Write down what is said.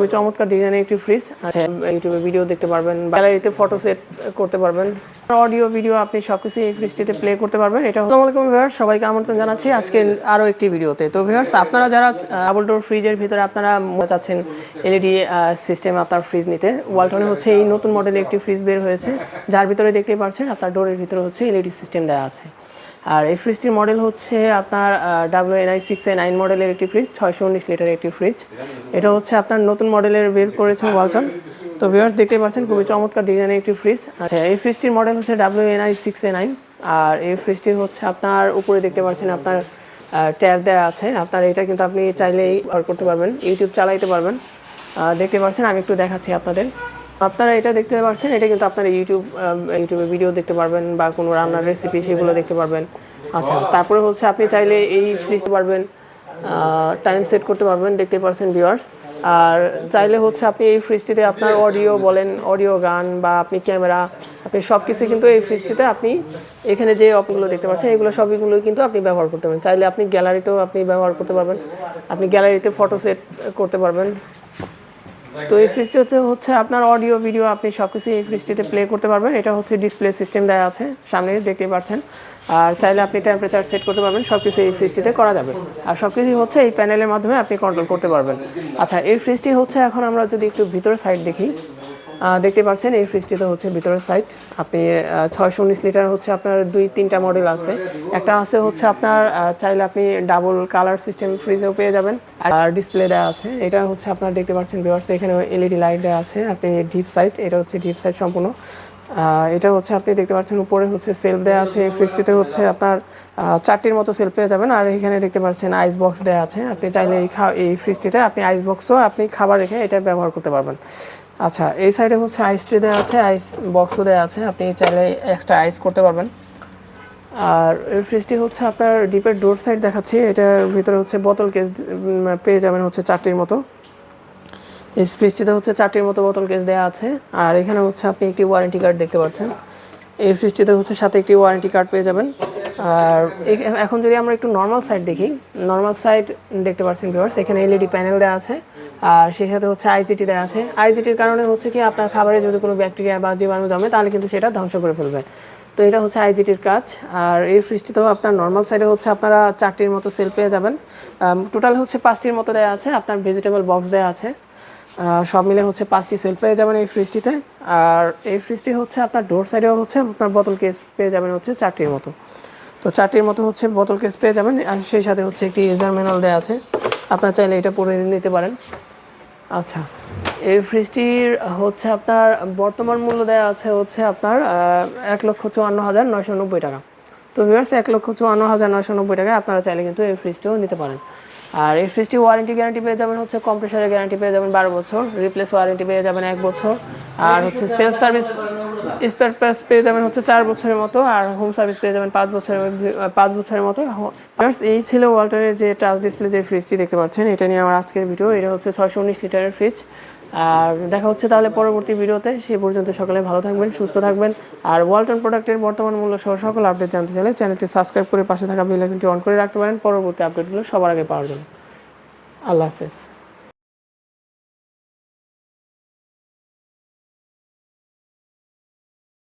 খুবই চমৎকার ডিজাইনের একটি ফ্রিজ আছে। ইউটিউবে ভিডিও দেখতে পারবেন গ্যালারিতে ফটো সেট করতে পারবেন। অডিও ভিডিও আপনি সবকিছু এই ফ্রিজটিতে প্লে করতে পারবেন। এটা আসসালামু আলাইকুম ভিউয়ার্স সবাইকে আমন্ত্রণ জানাচ্ছি আজকে আরও একটি ভিডিওতে তো ভিউয়ার্স আপনারা যারা ডাবল ডোর ফ্রিজের ভিতরে আপনারা চাচ্ছেন এলইডি সিস্টেম আপনার ফ্রিজ নিতে ওয়ালটনে হচ্ছে এই নতুন মডেলের একটি ফ্রিজ বের হয়েছে। যার ভিতরে দেখতেই পাচ্ছেন, আপনার ডোরের ভিতরে হচ্ছে এলইডি সিস্টেম দেওয়া আছে। আর এই ফ্রিজটির মডেল হচ্ছে আপনার W N I six A nine মডেলের একটি ফ্রিজ ছয়শো উনিশ লিটারের একটি ফ্রিজ এটা হচ্ছে আপনার নতুন মডেলের বের করেছেন ওয়ালটন। তো ভিউয়ার্স দেখতে পাচ্ছেন, খুবই চমৎকার ডিজাইনের একটি ফ্রিজ আচ্ছা এই ফ্রিজটির মডেল হচ্ছে W N I six A nine আর এই ফ্রিজটির হচ্ছে আপনার, উপরে দেখতে পাচ্ছেন আপনার ট্যাব দেওয়া আছে। আপনার এটা কিন্তু আপনি চাইলেই অর্ডার করতে পারবেন ইউটিউব চালাইতে পারবেন। দেখতে পাচ্ছেন, আমি একটু দেখাচ্ছি আপনাদের। আপনারা এটা দেখতে পাচ্ছেন এটা কিন্তু আপনারা ইউটিউব ইউটিউবে ভিডিও দেখতে পারবেন বা কোনো রান্নার রেসিপি সেগুলো দেখতে পারবেন। আচ্ছা তারপরে হচ্ছে আপনি চাইলে এই ফ্রিজ পারবেন টাইম সেট করতে পারবেন, দেখতে পারছেন ভিউয়ার্স আর চাইলে হচ্ছে আপনি এই ফ্রিজটিতে আপনার অডিও বলেন অডিও গান বা আপনি ক্যামেরা আপনি সব কিছু কিন্তু এই ফ্রিজটিতে আপনি এখানে যে অপগুলো দেখতে পাচ্ছেন, এগুলো সবগুলো কিন্তু আপনি ব্যবহার করতে পারবেন। চাইলে আপনি গ্যালারিতেও আপনি ব্যবহার করতে পারবেন, আপনি গ্যালারিতে ফটো সেট করতে পারবেন। তো এই ফ্রিজটি হচ্ছে হচ্ছে আপনার অডিও ভিডিও আপনি সব কিছু এই ফ্রিজটিতে প্লে করতে পারবেন। এটা হচ্ছে ডিসপ্লে সিস্টেম দেওয়া আছে সামনে দেখতে পাচ্ছেন। আর চাইলে আপনি টেম্পারেচার সেট করতে পারবেন সব কিছু এই ফ্রিজটিতে করা যাবে। আর সব কিছুই হচ্ছে এই প্যানেলের মাধ্যমে আপনি কন্ট্রোল করতে পারবেন। আচ্ছা এই ফ্রিজটি হচ্ছে এখন আমরা যদি একটু ভিতরে সাইড দেখি। দেখতে পাচ্ছেন, এই ফ্রিজটিতে হচ্ছে ভিতরের সাইড আপনি ছয়শো উনিশ লিটার হচ্ছে আপনার দুই, তিনটা মডেল আছে। একটা আছে হচ্ছে আপনার চাইলে আপনি ডাবল কালার সিস্টেম ফ্রিজেও পেয়ে যাবেন। আর ডিসপ্লে দেওয়া আছে। এটা হচ্ছে আপনার, দেখতে পাচ্ছেন ভিউয়ার্স এখানে এলইডি লাইট আছে। আপনি ডিপ সাইট এটা হচ্ছে ডিপ সাইট সম্পূর্ণ। এটা হচ্ছে আপনি দেখতে পাচ্ছেন, উপরে হচ্ছে সেলফ দেওয়া আছে ফ্রিজটিতে হচ্ছে আপনার চারটির মতো সেলফ পেয়ে যাবেন। আর এখানে দেখতে পাচ্ছেন আইস বক্স দেওয়া আছে। আপনি চাইলে এই এই ফ্রিজটিতে আপনি আইস বক্সও আপনি খাবার রেখে এটা ব্যবহার করতে পারবেন। আচ্ছা এই সাইডে হচ্ছে আইস ট্রে দেওয়া আছে আইস বক্সও দেওয়া আছে। আপনি চাইলে এক্সট্রা আইস করতে পারবেন। আর এই ফ্রিজটি হচ্ছে আপনার ডিপের ডোর সাইড দেখাচ্ছি। এটার ভিতরে হচ্ছে বোতল কেস পেয়ে যাবেন হচ্ছে চারটির মতো। এই ফ্রিজটিতে হচ্ছে চারটির মতো বোতল কেস দেওয়া আছে। আর এখানে হচ্ছে আপনি একটি ওয়ারেন্টি কার্ড দেখতে পাচ্ছেন। এই ফ্রিজটিতে হচ্ছে সাথে একটি ওয়ারেন্টি কার্ড পেয়ে যাবেন। আর এখন যদি আমরা একটু নর্মাল সাইড দেখি নর্মাল সাইড দেখতে পাচ্ছেন ভিউয়ার্স এখানে এলইডি প্যানেল দেওয়া আছে। আর সেই সাথে হচ্ছে আইজিটি দেওয়া আছে। আইজিটির কারণে হচ্ছে কি, আপনার খাবারে যদি কোনো ব্যাকটেরিয়া বা জীবাণু জমে, তাহলে কিন্তু সেটা ধ্বংস করে ফেলবে। তো এটা হচ্ছে আইজিটির কাজ। আর এই ফ্রিজটিতেও আপনার নর্মাল সাইডে হচ্ছে আপনারা চারটির মতো সেল পেয়ে যাবেন। টোটাল হচ্ছে পাঁচটির মতো দেওয়া আছে। আপনার ভেজিটেবল বক্স দেওয়া আছে। সব মিলে হচ্ছে পাঁচটি সেল পেয়ে যাবেন এই ফ্রিজটিতে আর এই ফ্রিজটি হচ্ছে আপনার ডোর সাইডেও হচ্ছে আপনার বোতল কেস পেয়ে যাবেন হচ্ছে চারটির মতো। তো চারটির মতো হচ্ছে বোতল কেস পেয়ে যাবেন আর সেই সাথে হচ্ছে একটি ইউজার ম্যানুয়াল দেওয়া আছে। আপনার চাইলে এটা পরে নিতে পারেন। আচ্ছা এই ফ্রিজটির হচ্ছে আপনার বর্তমান মূল্য দেওয়া আছে হচ্ছে আপনার এক লক্ষ চুয়ান্ন হাজার নয়শো নব্বই টাকা। তো ভিউয়ার্স এক লক্ষ চুয়ান্ন হাজার নয়শো নব্বই টাকায় আপনারা চাইলে কিন্তু এই ফ্রিজটিও নিতে পারেন। আর এই ফ্রিজটি ওয়ারেন্টি গ্যারান্টি পেয়ে যাবেন হচ্ছে কম্প্রেসারের গ্যারান্টি পেয়ে যাবেন বারো বছর। রিপ্লেস ওয়ারেন্টি পেয়ে যাবেন এক বছর। আর হচ্ছে সেলস সার্ভিস স্পেয়ার প্যাস পেয়ে যাবেন হচ্ছে চার বছরের মতো। আর হোম সার্ভিস পেয়ে যাবেন পাঁচ বছরের পাঁচ বছরের মতো। এই ছিল ওয়াল্টারের যে টাচ ডিসপ্লে যে ফ্রিজটি দেখতে পাচ্ছেন, এটা নিয়ে আমার আজকের ভিডিও এটা হচ্ছে ছয়শো উনিশ লিটারের ফ্রিজ আর দেখা হচ্ছে তাহলে পরবর্তী ভিডিওতে। সে পর্যন্ত সকালে ভালো থাকবেন, সুস্থ থাকবেন। আর ওয়ালটন প্রোডাক্টের বর্তমান মূল্য সহ সকল আপডেট জানতে চাইলে চ্যানেলটি সাবস্ক্রাইব করে পাশে থাকা বেল আইকনটি অন করে রাখতে পারেন। পরবর্তী আপডেটগুলো সবার আগে পাওয়ার জন্য। আল্লাহ হাফেজ।